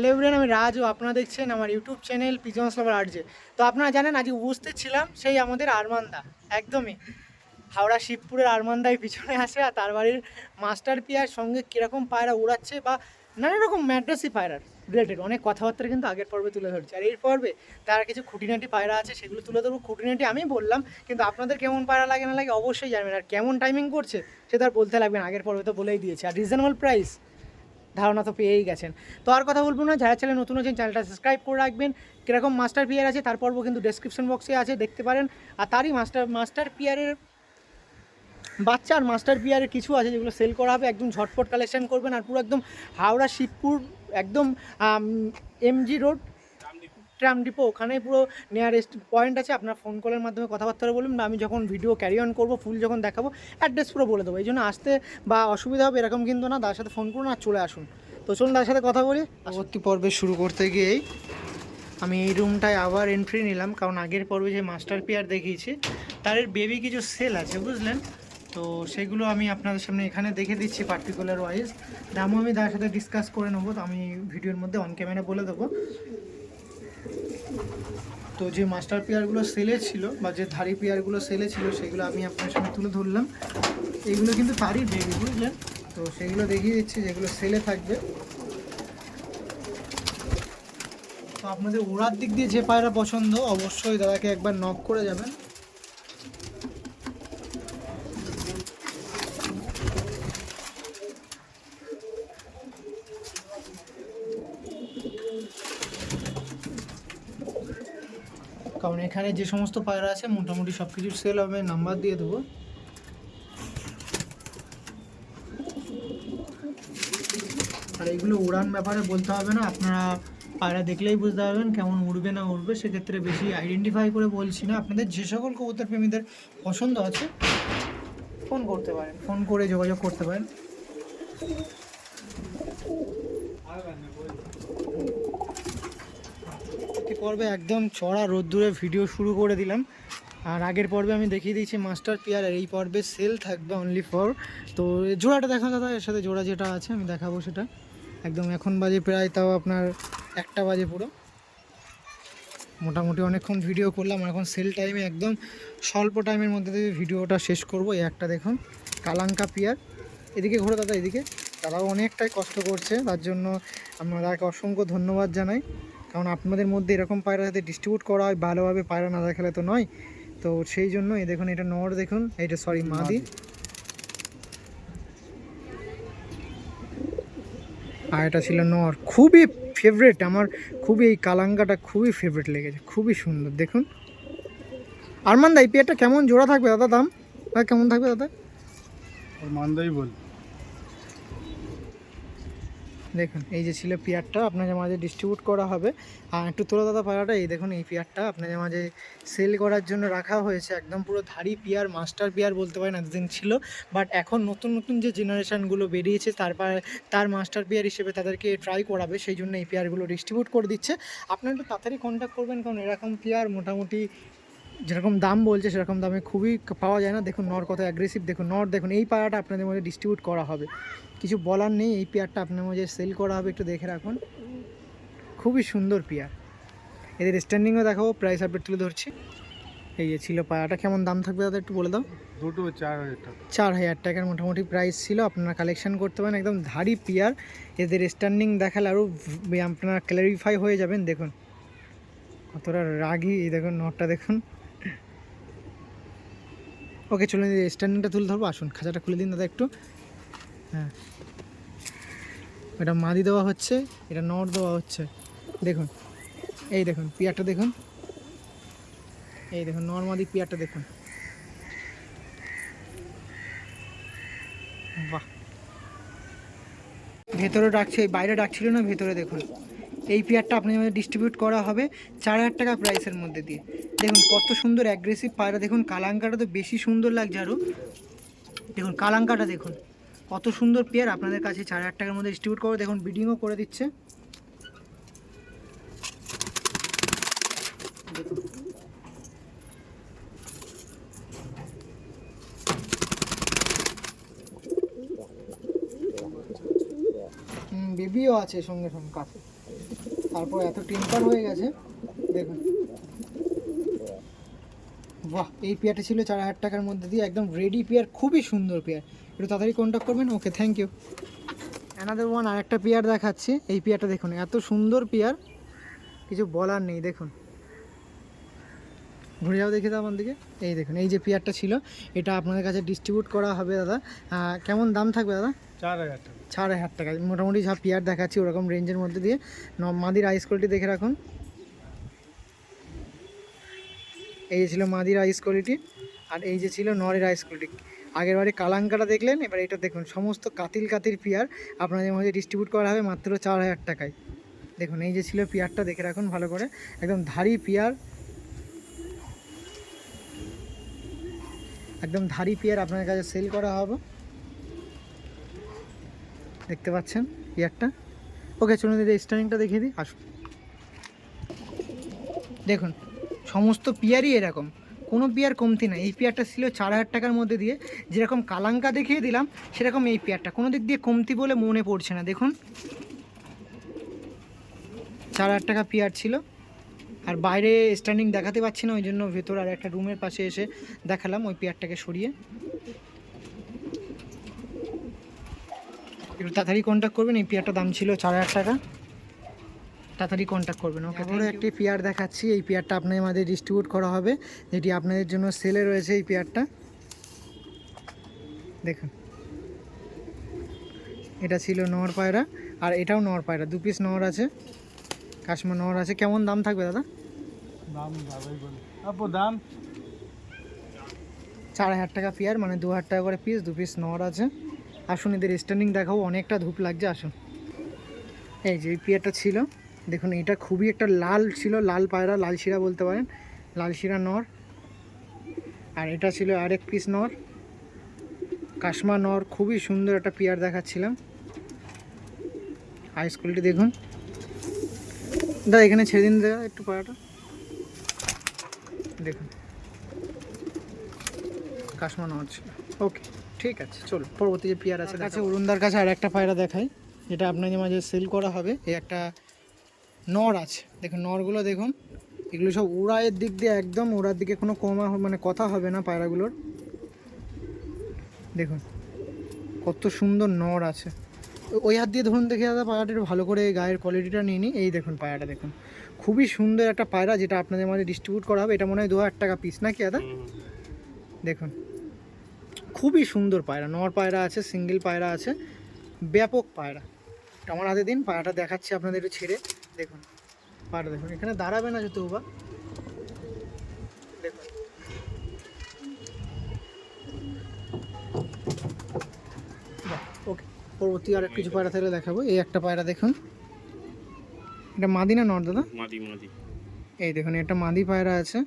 Hello everyone আমি রাজ ও আপনারা দেখছেন আমার YouTube channel pigeons lover RJ. তো আপনারা জানেন আজ উপস্থিত ছিলাম সেই আমাদের আরমান্দা, একদমই। হাওড়া শিবপুরের আরমান্দায় পিছনে আসে আর তার বাড়ির মাস্টার পিয়ার সঙ্গে কীরকম পায়রা উড়াচ্ছে বা নানা রকম ম্যাড্রাসি পায়রার রিলেটেড অনেক কথাবার্তা কিন্তু আগের পর্বে তুলে ধরছে। আর এই পর্বে তার কিছু খুঁটিনাটি পায়রা আছে, সেগুলো তুলে ধরবো। খুঁটিনাটি আমি বললাম, কিন্তু আপনাদের কেমন পায়রা লাগে না লাগে অবশ্যই জানবেন। আর কেমন টাইমিং করছে, সেটা আর বলতে লাগবে না, আগের পর্বে তো বলেই দিয়েছে। আর রিজনেবল প্রাইস ধারণা তো পেয়েই গেছেন। তো আর কথা বলব না, যারা চ্যানেল নতুন আছেন চ্যানেলটা সাবস্ক্রাইব করে রাখবেন। কীরকম মাস্টার পিয়ার আছে তার পর্ব কিন্তু ডেসক্রিপশন বক্সে আছে, দেখতে পারেন। আর তারই মাস্টার মাস্টার পিয়ারের বাচ্চা আর মাস্টার পিয়ারের কিছু আছে যেগুলো সেল করা হবে। একদম ঝটফট কালেকশন করবেন আর পুরো একদম হাওড়া, শিবপুর, একদম এমজি রোড ট্রাম ডিপো ওখানে পুরো নিয়ারেস্ট পয়েন্ট আছে। আপনার ফোন কলের মাধ্যমে কথাবার্তা বলুন বা আমি যখন ভিডিও ক্যারি অন করব ফুল যখন দেখাবো অ্যাড্রেস পুরো বলে দেবো। এই জন্য আসতে বা অসুবিধা হবে এরকম কিন্তু না, তার সাথে ফোন করুন আর চলে আসুন। তো চলুন তার সাথে কথা বলি। পরবর্তী পর্বে শুরু করতে গিয়েই আমি এই রুমটায় আবার এন্ট্রি নিলাম, কারণ আগের পর্বে যে মাস্টার পিয়ার দেখিয়েছি, তার বেবি কিছু সেল আছে, বুঝলেন? তো সেগুলো আমি আপনাদের সামনে এখানে দেখে দিচ্ছি পার্টিকুলার ওয়াইজ দামও আমি তার সাথে ডিসকাস করে নেব, তো আমি ভিডিওর মধ্যে অন ক্যামেরা বলে দেবো। তো যে মাস্টার পেয়ারগুলো সেলে ছিল বা যে ধারি পেয়ারগুলো সেলে ছিল, সেগুলো আমি আপনার সঙ্গে তুলে ধরলাম। এইগুলো কিন্তু তারই বেবি বুঝলেন? তো সেগুলো দেখিয়ে দিচ্ছি, যেগুলো সেলে থাকবে। তো আপনাদের ওড়ার দিক দিয়ে যে পায়রা পছন্দ, অবশ্যই দাদাকে একবার নক করে যাবেন। কারণ এখানে যে সমস্ত পায়রা আছে, মোটামুটি সব কিছু সেল হবে নাম্বার দিয়ে দেবো। আর এগুলো উড়ান ব্যাপারে বলতে হবে না, আপনারা পায়রা দেখলেই বুঝতে পারবেন কেমন উড়বে না উড়বে, সেক্ষেত্রে বেশি আইডেন্টিফাই করে বলছি না। আপনাদের যে সকল কবুতর প্রেমীদের পছন্দ আছে ফোন করতে পারেন ফোন করে যোগাযোগ করতে পারেন। এই পর্বে একদম চড়া রোদ্দুরে ভিডিও শুরু করে দিলাম। আর আগের পর্বে আমি দেখিয়ে দিয়েছি মাস্টার পিয়ার এই পর্বে সেল থাকবে অনলি ফর তো জোড়াটা দেখা দাদা, এর সাথে জোড়া যেটা আছে, আমি দেখাবো সেটা। একদম এখন বাজে প্রায় তাও আপনার একটা বাজে পুরো। মোটামুটি অনেকক্ষণ ভিডিও করলাম এখন সেল টাইমে একদম স্বল্প টাইমের মধ্যে দিয়ে ভিডিওটা শেষ করব। এই একটা দেখুন, কালাঙ্কা পিয়ার। এদিকে ঘোরো দাদা, এদিকে। তারাও অনেকটাই কষ্ট করছে, তার জন্য দাদাকে অসংখ্য ধন্যবাদ জানাই। কারণ আপনাদের মধ্যে এরকম পায়রা যাতে ডিস্ট্রিবিউট করা হয় ভালোভাবে পায়রা না দেখালে তো নয়। তো সেই জন্য এই দেখুন এটা নর দেখুন এইটা সরি মাদি। আর এটা ছিল নর। খুবই ফেভারেট আমার খুবই এই কালাঙ্গাটা খুবই ফেভারেট লেগেছে খুবই সুন্দর দেখুন। আরমান দা এই পেয়ারটা কেমন জোড়া থাকবে দাদা দাম? কেমন থাকবে দাদা? মানদাই বল। দেখুন, এই যে ছিল পেয়ারটা আপনাদের মাঝে ডিস্ট্রিবিউট করা হবে। আর একটু তোলা দাদা পায়রাটা এই দেখুন এই পেয়ারটা আপনাদের মাঝে সেল করার জন্য রাখা হয়েছে, একদম পুরো ধারি পেয়ার মাস্টার পেয়ার বলতে পারেন এতদিন ছিল। বাট এখন নতুন নতুন যে জেনারেশানগুলো বেরিয়েছে তারপর তার মাস্টার পেয়ার হিসেবে তাদেরকে ট্রাই করাবে, সেই জন্য এই পেয়ারগুলো ডিস্ট্রিবিউট করে দিচ্ছে। আপনারা একটু তাড়াতাড়ি কন্ট্যাক্ট করবেন, কারণ এরকম পেয়ার মোটামুটি যেরকম দাম বলছে সেরকম দামে খুবই পাওয়া যায় না। দেখুন নর কত অ্যাগ্রেসিভ দেখুন নর দেখুন এই পায়াটা আপনাদের মধ্যে ডিস্ট্রিবিউট করা হবে। কিছু বলার নেই এই পেয়ারটা আপনার মধ্যে সেল করা হবে একটু দেখে রাখুন। খুবই সুন্দর পেয়ার এদের স্ট্যান্ডিংও দেখাবো প্রাইস আপডেট তুলে ধরছি। এই যে ছিল পায়াটা কেমন দাম থাকবে দাদা একটু বলে দাও? দুটো চার হাজার টাকা। চার হাজার টাকার মোটামুটি প্রাইস ছিল আপনারা কালেকশন করতে পারেন একদম ধারি পিয়ার এদের স্ট্যান্ডিং দেখালে আরও আপনারা ক্ল্যারিফাই হয়ে যাবেন দেখুন। কতটা রাগি এই দেখুন নটটা দেখুন। ওকে চলুন স্ট্যান্ডিংটা তুলে ধরবো, আসুন, খাঁচাটা খুলে দিন দাদা একটু। হ্যাঁ। এটা মাদি দেওয়া হচ্ছে, এটা নট দেওয়া হচ্ছে। দেখুন, এই দেখুন, পিয়ারটা দেখুন। এই দেখুন নর্মাদি পিয়ারটা দেখুন। বাহ। ভেতরে ডাকছে বাইরে ডাকছিল না, ভেতরে দেখুন। এই পেয়ারটা আপনাদের ডিস্ট্রিবিউট করা হবে চার হাজার টাকা প্রাইসের মধ্যে দিয়ে। দেখুন, কত সুন্দর অ্যাগ্রেসিভ পায়রা। দেখুন, কালাঙ্কাটা তো বেশি সুন্দর লাগছে আরও দেখুন, কালাঙ্কাটা দেখুন। কত সুন্দর পেয়ার আপনাদের কাছে চার হাজার টাকার মধ্যে ডিস্ট্রিবিউট করে দেখুন বিডিংও করে দিচ্ছে। বেবিও আছে সঙ্গে সঙ্গে, কাছে। তারপর এত টিনকার হয়ে গেছে। দেখুন। বাহ, এই পেয়ারটা ছিল চার হাজার টাকার মধ্যে দিয়ে একদম রেডি পেয়ার, খুবই সুন্দর পেয়ার। একটু তাড়াতাড়ি কন্ট্যাক্ট করবেন। Okay thank you another one আরেকটা পেয়ার দেখাচ্ছি। এই পেয়ারটা দেখুন, এত সুন্দর পেয়ার। কিছু বলার নেই, দেখুন। ঘুরে যাও দেখে দাও আমার দিকে এই দেখুন এই যে পেয়ারটা ছিল এটা আপনাদের কাছে ডিস্ট্রিবিউট করা হবে দাদা। কেমন দাম থাকবে দাদা? চার হাজার টাকা। চার হাজার টাকা। মোটামুটি যা পেয়ার দেখাচ্ছি ওরকম রেঞ্জের মধ্যে দিয়ে। ন- মাদির আইস কোয়ালিটি দেখে রাখুন। এই যে ছিল মাদির আইস কোয়ালিটি আর এই যে ছিল নরের আইস কোয়ালিটি আগের বারে কালাঙ্কাটা দেখলেন এবার এটা দেখুন সমস্ত কাতিল কাতির পেয়ার আপনাদের মধ্যে ডিস্ট্রিবিউট করা হবে মাত্র চার হাজার টাকায়। দেখুন এই যে ছিল পেয়ারটা দেখে রাখুন ভালো করে। একদম ধারি পেয়ার একদম ধারি পেয়ার আপনার কাছে সেল করা হবে। দেখতে পাচ্ছেন পেয়ারটা? ওকে, চলুন দিদি স্টারিংটা দেখিয়ে দিই। আসুন। দেখুন, সমস্ত পেয়ারই এরকম। কোনো পেয়ার কমতি না। এই পেয়ারটা ছিল চার হাজার টাকার মধ্যে দিয়ে যেরকম কালাঙ্কা দেখিয়ে দিলাম, সেরকম এই পেয়ারটা। কোনো দিক দিয়ে কমতি বলে মনে পড়ছে না। দেখুন, চার হাজার টাকা পেয়ার ছিল। আর বাইরে স্ট্যান্ডিং দেখাতে পাচ্ছি না ওই জন্য ভেতর আর একটা রুমের পাশে এসে দেখালাম ওই পেয়ারটাকে সরিয়ে। একটু তাড়াতাড়ি কন্ট্যাক্ট করবেন এই পেয়ারটার দাম ছিল চার হাজার টাকা। তাড়াতাড়ি কন্ট্যাক্ট করবেন ওকে আবারও একটি পেয়ার দেখাচ্ছি এই পেয়ারটা আপনাদের আমাদের ডিস্ট্রিবিউট করা হবে যেটি আপনাদের জন্য সেলে রয়েছে এই পেয়ারটা। দেখুন। এটা ছিল নর পায়রা আর এটাও নর পায়রা দু পিস নর আছে। কাশ্মীর নর আছে কেমন দাম থাকবে দাদা? দাম বলে। আপু দাম? চার হাজার টাকা পেয়ার মানে দু হাজার টাকা করে পিস দু পিস নর আছে। আসুন এদের স্ট্যান্ডিং দেখাবো অনেকটা ধূপ লাগছে আসুন। এই যে এই পেয়ারটা ছিল। দেখুন এটা খুবই একটা লাল ছিল লাল পায়রা লাল শিরা বলতে পারেন। লাল শিরা নর। আর এটা ছিল আরেক পিস নর। কাশমা নর খুবই সুন্দর একটা পেয়ার দেখাচ্ছিলাম। হাই স্কুলটি দেখুন। দাদা এখানে ছেড়ে দিন দাদা একটু পায়রাটা দেখুন। কাশমা নর ছিল ওকে ঠিক আছে চলো পরবর্তী যে পেয়ার আছে কাছে অরুণদার কাছে আর একটা পায়রা দেখাই যেটা আপনাদের মাঝে সেল করা হবে। এই একটা নর আছে। দেখুন নরগুলো দেখুন। এগুলো সব উড়ায়ের দিক দিয়ে একদম ওড়ার দিকে কোনো কমা মানে কথা হবে না পায়রাগুলোর। দেখুন কত সুন্দর নর আছে। ওই হাত দিয়ে ধরুন দেখে দাদা পায়রাটা একটু ভালো করে গায়ের কোয়ালিটিটা নিয়ে নিই। এই দেখুন পায়রাটা দেখুন। খুবই সুন্দর একটা পায়রা যেটা আপনাদের মাঝে ডিস্ট্রিবিউট করা হবে। এটা মনে হয় দু হাজার টাকা পিস নাকি দাদা? দেখুন। খুবই সুন্দর পায়রা। নর পায়রা আছে সিঙ্গেল পায়রা আছে ব্যাপক পায়রা। আমার হাতে দিন পায়রাটা দেখাচ্ছি আপনাদের একটু ছেড়ে। দেখুন পায়রা দেখুন এখানে দাঁড়াবে না যেহেতু বা দেখুন ওকে পরবর্তী আর কিছু পায়রা থাকলে দেখাবো। এই একটা পায়রা দেখুন। এটা মাদি না নর দাদা? মাদি মাদি। এই দেখুন একটা মাদি পায়রা আছে।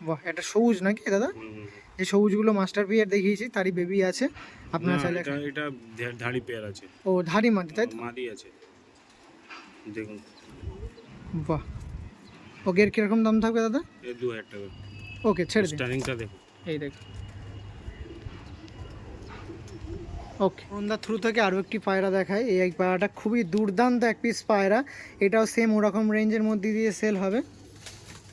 বাহ এটা সবুজ নাকি দাদা? এই সবুজগুলো মাস্টার পিয়ার দেখিয়েছি তারই বেবি আছে। আপনার চাইলে এটা ধাড়ি পেয়ার আছে। ও ধারি মাদি তাই তো? মাদি আছে। দেখুন। বাহ। ওকে এর কীরকম দাম থাকবে দাদা? দু হাজার টাকা। ওকে ছেড়ে দিন। স্টারিংটা দেখুন। এই দেখ ওকে অন্ধার থ্রু থেকে আরও একটি পায়রা দেখায় এই পায়রাটা খুবই দুর্দান্ত এক পিস পায়রা। এটাও সেম ওরকম রেঞ্জের মধ্যে দিয়ে সেল হবে।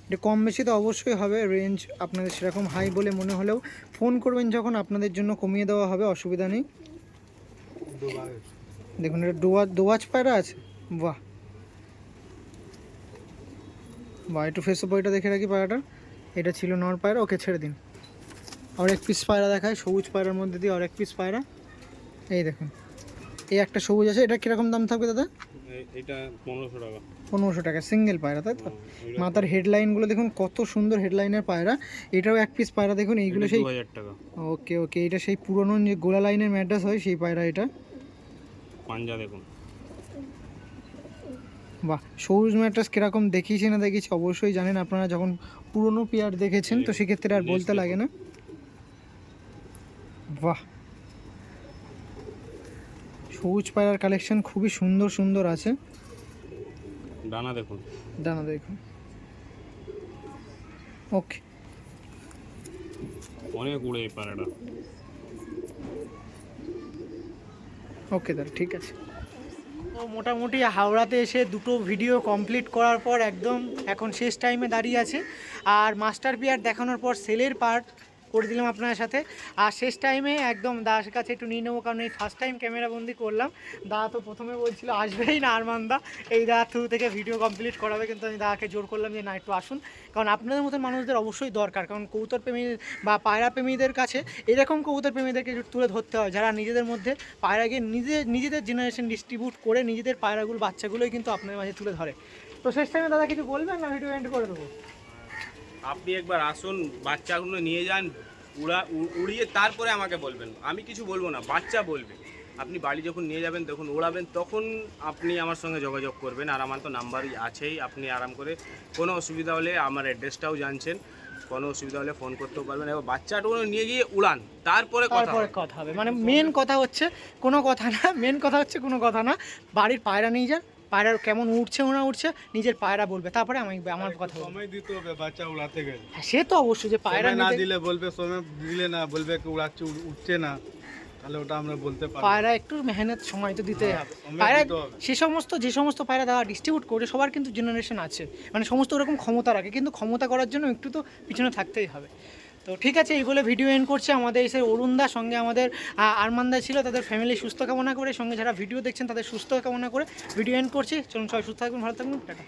এটা কম বেশি তো অবশ্যই হবে। রেঞ্জ আপনাদের সেরকম হাই বলে মনে হলেও ফোন করবেন যখন আপনাদের জন্য কমিয়ে দেওয়া হবে, অসুবিধা নেই। দেখুন, এটা ডোয়া দোয়াজ পায়রা আছে? বাহ। বাহ, একটু ফেসো বইটা দেখে রাখি পায়রাটা। এটা ছিল নর পায়রা। ওকে ছেড়ে দিন। আর এক পিস পায়রা দেখায় সবুজ পায়রার মধ্যে দিয়ে আর এক পিস পায়রা। এই দেখুন। এই একটা সবুজ আছে এটা কীরকম দাম থাকবে দাদা? এটা পনেরোশো টাকা। পনেরোশো টাকা সিঙ্গেল পায়রা তাই তো? এটা- মাথার হেডলাইনগুলো দেখুন কত সুন্দর হেডলাইনের পায়রা। এটাও এক পিস পায়রা দেখুন এইগুলো সেই টাকা। ওকে ওকে এটা সেই পুরনো যে গোলা লাইনের ম্যাড্রাস হয় সেই পায়রা এটা। পাঞ্জা দেখুন। বাহ সবুজ ম্যাট্রাস কীরকম দেখিয়েছি না দেখিয়েছি অবশ্যই জানেন। আপনারা যখন পুরনো পেয়ার দেখেছেন তো সেক্ষেত্রে আর বলতে লাগে না। বাহ সবুজ পায়রার কালেকশন খুবই সুন্দর সুন্দর আছে। ডানা দেখুন। দানা দেখুন। ওকে। অনেক উড়ে এই পাড়াটা ওকে দাদা ঠিক আছে। তো মোটামুটি হাওড়াতে এসে দুটো ভিডিও কমপ্লিট করার পর একদম এখন শেষ টাইমে দাঁড়িয়ে আছে। আর মাস্টার পিয়ার দেখানোর পর সেলের পার্ট করে দিলাম আপনার সাথে। আর শেষ টাইমে একদম দাস কাছে একটু নিয়ে নেব, কারণ এই ফার্স্ট টাইম ক্যামেরা বন্দি করলাম। দা তো প্রথমে বলছিল, আসবেই না আরমান দা। এই দা থ্রু থেকে ভিডিও কমপ্লিট করাবে, কিন্তু আমি দাকে জোর করলাম যে, না, একটু আসুন। কারণ আপনাদের মতন মানুষদের অবশ্যই দরকার, কারণ কৌতর প্রেমী বা পায়রা প্রেমীদের কাছে এরকম কবুতর প্রেমীদেরকে তুলে ধরতে হয়, যারা নিজেদের মধ্যে পায়রাকে নিজে, নিজেদের জেনারেশন ডিস্ট্রিবিউট করে নিজেদের পায়রাগুলো, বাচ্চাগুলোই কিন্তু আপনার মাঝে তুলে ধরে। তো শেষ টাইমে দাদা কিছু বলবেন না ভিডিও এন্ড করে দেবো? আপনি একবার আসুন বাচ্চাগুলো নিয়ে যান উড়া উড়িয়ে তারপরে আমাকে বলবেন। আমি কিছু বলব না বাচ্চা বলবে। আপনি বাড়ি যখন নিয়ে যাবেন তখন ওড়াবেন তখন আপনি আমার সঙ্গে যোগাযোগ করবেন। আর আমার তো নাম্বারই আছেই আপনি আরাম করে কোনো অসুবিধা হলে আমার অ্যাড্রেসটাও জানছেন। কোনো অসুবিধা হলে ফোন করতেও পারবেন। এবার বাচ্চাটুকু নিয়ে গিয়ে উড়ান তারপরে তারপরে কথা হবে। মানে মেন কথা হচ্ছে কোনো কথা না মেন কথা হচ্ছে কোনো কথা না। বাড়ির পায়রা নিয়ে যান পায়রার কেমন উঠছে না উঠছে নিজের পায়রা বলবে। তারপরে আমি আমার কথা সময় দিতে হবে বাচ্চা উড়াতে গেলে। হ্যাঁ, সে তো অবশ্যই যে পায়রা না দিলে বলবে সময় দিলে না বলবে কি উড়াচ্ছে উঠছে না। তাহলে ওটা আমরা বলতে পারব। পায়রা একটু মেহনত সময় তো দিতেই হবে। পায়রা দিতে সে সমস্ত যে সমস্ত পায়রা দেওয়া ডিস্ট্রিবিউট করে সবার কিন্তু জেনারেশন আছে। মানে সমস্ত ওরকম ক্ষমতা রাখে কিন্তু ক্ষমতা করার জন্য একটু তো পিছনে থাকতেই হবে। তো ঠিক আছে, এইগুলো ভিডিও এন্ড করছে। আমাদের এসে অরুণদা সঙ্গে আমাদের আরমানদা ছিল, তাদের ফ্যামিলি সুস্থ কামনা করে, সঙ্গে যারা ভিডিও দেখছেন তাদের সুস্থ কামনা করে ভিডিও এন্ড করছি। চলুন সবাই সুস্থ থাকবেন ভালো থাকবেন টাটা।